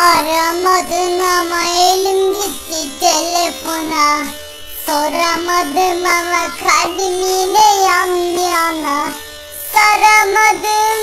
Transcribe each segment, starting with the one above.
Aramadın ama elim gitti telefona. Soramadım ama kalbim yine yan yana. Saramadım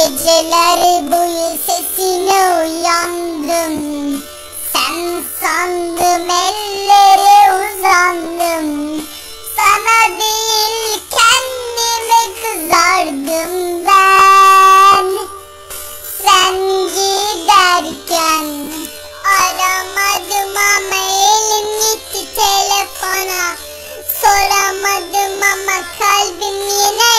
Geceler boyu sesine uyandım. Sen sandım ellere uzandım. Sana değil kendime kızardım ben. Sen giderken aramadım ama elim gitti telefona. Soramadım ama kalbim yine